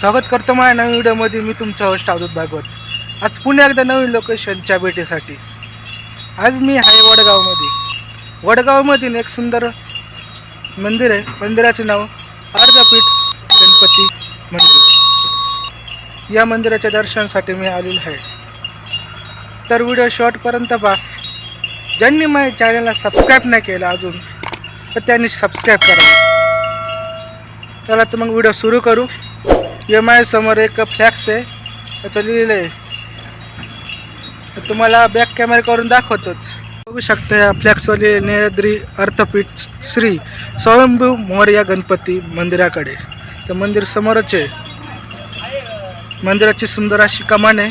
स्वागत करतो माझ्या नवीन व्हिडिओमध्ये. मी तुमचा होस्ट अवधूत भागवत. आज पुन्हा एकदा नवीन लोकेशनच्या भेटीसाठी. आज मी आहे वडगावमध्ये. वडगावमधील एक सुंदर मंदिर आहे. मंदिराचे नाव अर्धपीठ गणपती मंदिर. या मंदिराच्या दर्शनासाठी मी आलेलो आहे. तर व्हिडिओ शॉर्टपर्यंत पहा. ज्यांनी माझ्या चॅनलला सबस्क्राईब नाही केलं अजून तर त्यांनी सबस्क्राईब करा. चला तर मग व्हिडिओ सुरू करू. एम आय समोर एक फ्लॅक्स आहे. त्याचं लिहिलेलं आहे. तर तुम्हाला बॅक कॅमेरा करून दाखवतोच. बघू शकता या फ्लॅक्सवर नेद्री अर्थपीठ श्री स्वयंभू मोर्या गणपती मंदिराकडे. तर मंदिर समोरच आहे. मंदिराची सुंदर अशी कमान आहे.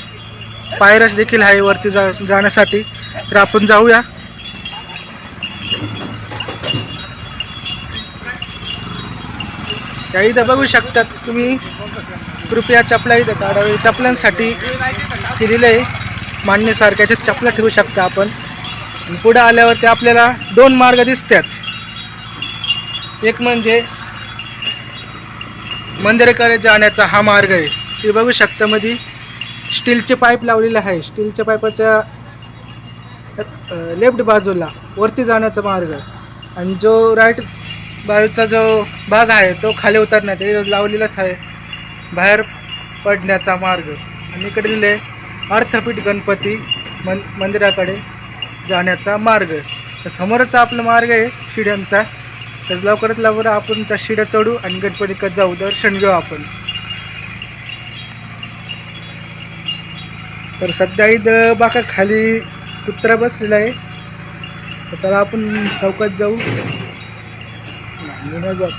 पायऱ्या देखील आहे वरती जा जाण्यासाठी. तर आपण जाऊया. त्या इथं बघू शकतात. तुम्ही कृपया चपला इथं काढावी. चपलांसाठी केलेलं आहे. मांडणीसारख्याच्या चपला ठेवू शकता आपण. आणि पुढं आल्यावरती आपल्याला दोन मार्ग दिसतात. एक म्हणजे मंदिराकडे जाण्याचा हा मार्ग आहे. ते बघू शकता मध्ये स्टीलचे पाईप लावलेले आहे. स्टीलच्या पाईपाच्या लेफ्ट बाजूला वरती जाण्याचा मार्ग आणि जो राईट बाजूचा जो भाग आहे तो खाली उतरण्याचा इथं लावलेलाच आहे बाहेर पडण्याचा मार्ग. आणि इकडे लिहिले अर्थपीठ गणपती मन मंदिराकडे जाण्याचा मार्ग. तर समोरच आपला मार्ग आहे शिड्यांचा. तर लवकरात लवकर आपण त्या शिड्या चढू आणि गणपतीकडे जाऊ. दर्शन घेऊ आपण. तर सध्या इथं बाका खाली कुत्रा बसलेला आहे. तर त्याला आपण चौकात जाऊ. नाही, नाही जात.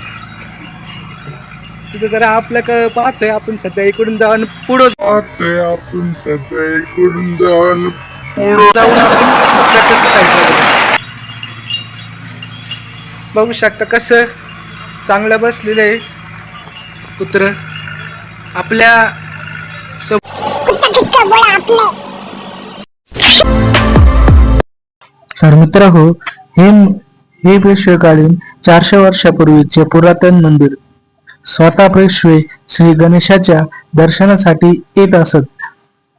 तिथं जरा आपलं क पाहतोय आपण सध्या इकडून जाऊन पुढं पाहतोय आपण सध्या इकडून जाऊन पुढं जाऊन आपण साईडला. बघू शकता कसं चांगलं बसलेलं आहे कुत्र आपल्या तर मित्र हो हे हे पेशवेकालीन चारशे वर्षापूर्वीचे पुरातन मंदिर. स्वतः पेशवे श्री गणेशाच्या दर्शनासाठी येत असत.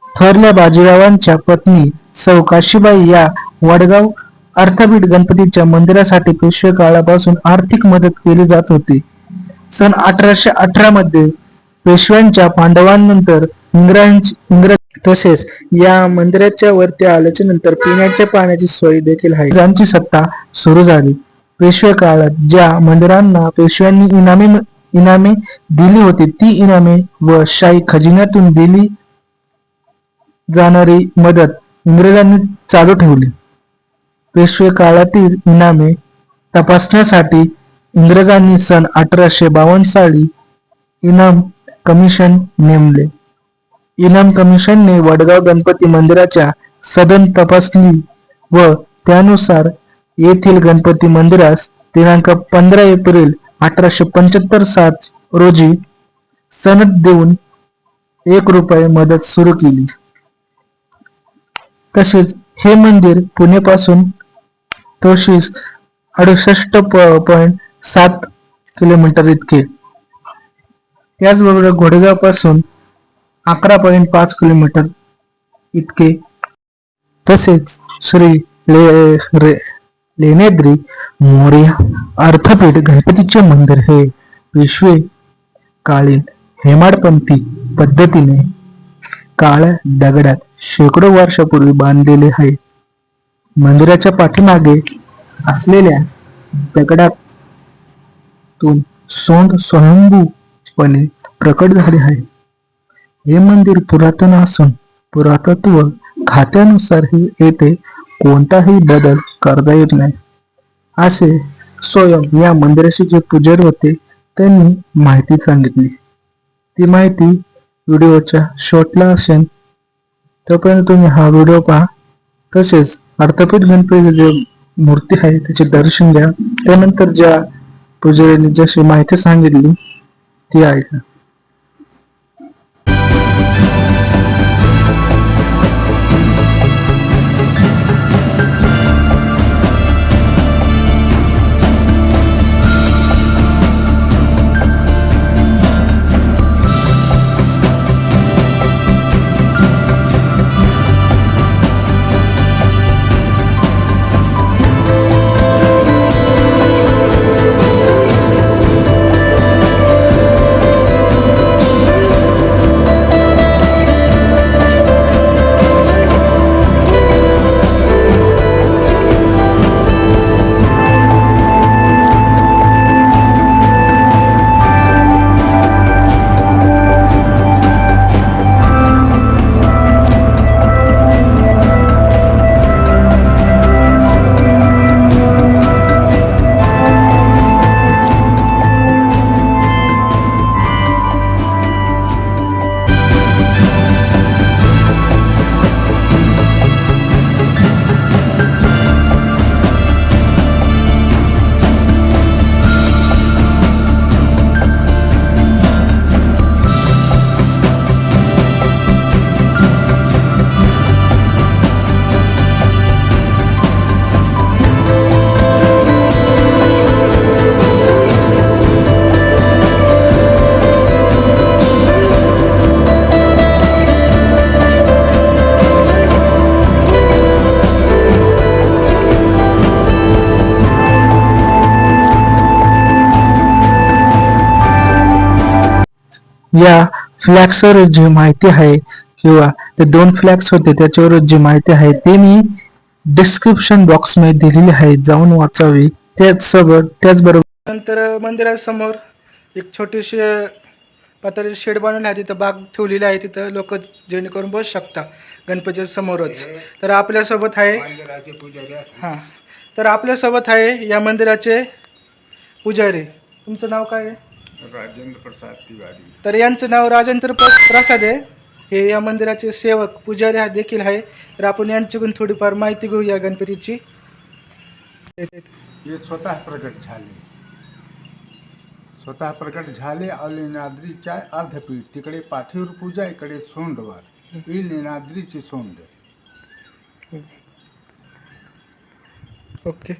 थोरल्या बाजीरावांच्या पत्नी सौ काशीबाई या वडगाव अर्थपीठ गणपतीच्या मंदिरासाठी पेशवे काळापासून आर्थिक मदत केली जात होती. सन अठराशे अठरा मध्ये पेशव्यांच्या पांडवांनंतर इंग्रज इंग्रज तसेच या मंदिराच्या वरती आल्याच्यानंतर पिण्याच्या पाण्याची सोय देखील आहे. ज्यांची सत्ता सुरू झाली. पेशवे काळात ज्या मंदिरांना पेशव्यांनी इनामे इनामे दिली होती ती इनामे व शाही खजिन्यातून दिली जाणारी मदत इंग्रजांनी चालू ठेवली. पेशवे काळातील इनामे तपासण्यासाठी इंग्रजांनी सन अठराशे बावन्न साली इनाम कमिशन नेमले. इनाम कमिशनने वडगाव गणपती मंदिराच्या सदन तपासणी व त्यानुसार येथील गणपती मंदिरास दिनांक पंधरा एप्रिल अठराशे पंच्याहत्तर सात रोजी सनद देऊन एक रुपये मदत सुरू केली. तसेच हे मंदिर पुणेपासून तोशीस अडुसष्ट पॉईंट सात किलोमीटर इतके. त्याचबरोबर घोडेगावपासून अकरा पॉईंट पाच किलोमीटर इतके. तसेच श्री ले रे लेनेद्री मोर्या अर्थपीठ गणपतीचे मंदिर हे पेशवे कालीन हेमाडपंथी पद्धतीने काळ्या दगडात शेकडो वर्षापूर्वी बांधलेले आहे. मंदिराच्या पाठीमागे असलेल्या दगडातून सोंड स्वयंभूपणे प्रकट झाले आहे. हे मंदिर पुरातन असून पुरातत्व खात्यानुसार हे येथे कोणताही बदल करता येत नाही. असे स्वयं या मंदिराचे जे पुजारी होते त्यांनी माहिती सांगितली. ती माहिती व्हिडिओच्या शॉर्टला असेल. तोपर्यंत तुम्ही हा व्हिडिओ पहा. तसेच अर्थपीठ गणपतीचे जे मूर्ती आहे त्याचे दर्शन घ्या. त्यानंतर ज्या पुजाऱ्यांनी जशी माहिती सांगितली ती ऐका. या फ्लॅक्सवर जी माहिती आहे किंवा ते दोन फ्लॅक्स होते त्याच्यावर जी माहिती आहे ते मी डिस्क्रिप्शन बॉक्समध्ये दिलेली आहे जाऊन वाचावी. त्याचसोबत त्याचबरोबर नंतर मंदिरासमोर एक छोटीशी पातळी शेड बनवली आहे तिथं बाग ठेवलेली आहे तिथं लोक जेणेकरून बसू शकता गणपतीच्या समोरच. तर आपल्यासोबत आहे मंदिराचे पुजारी असतात. हां. तर आपल्यासोबत आहे या मंदिराचे पुजारी. तुमचं नाव काय आहे? राजेंद्र प्रसाद तिवारी. तर यांचं नाव राजेंद्र प्रसाद आहे. हे या मंदिराचे सेवक पुजारी हा देखील आहे. तर आपण यांच्याकडून थोडीफार माहिती घेऊया गणपतीची. हे स्वतः प्रकट झाले. स्वतः प्रकट झाले आणि निनाद्रीच्या अर्धपीठ. तिकडे पाठीवर पूजा इकडे सोंडवर. ही निनाद्रीची सोंड ओके.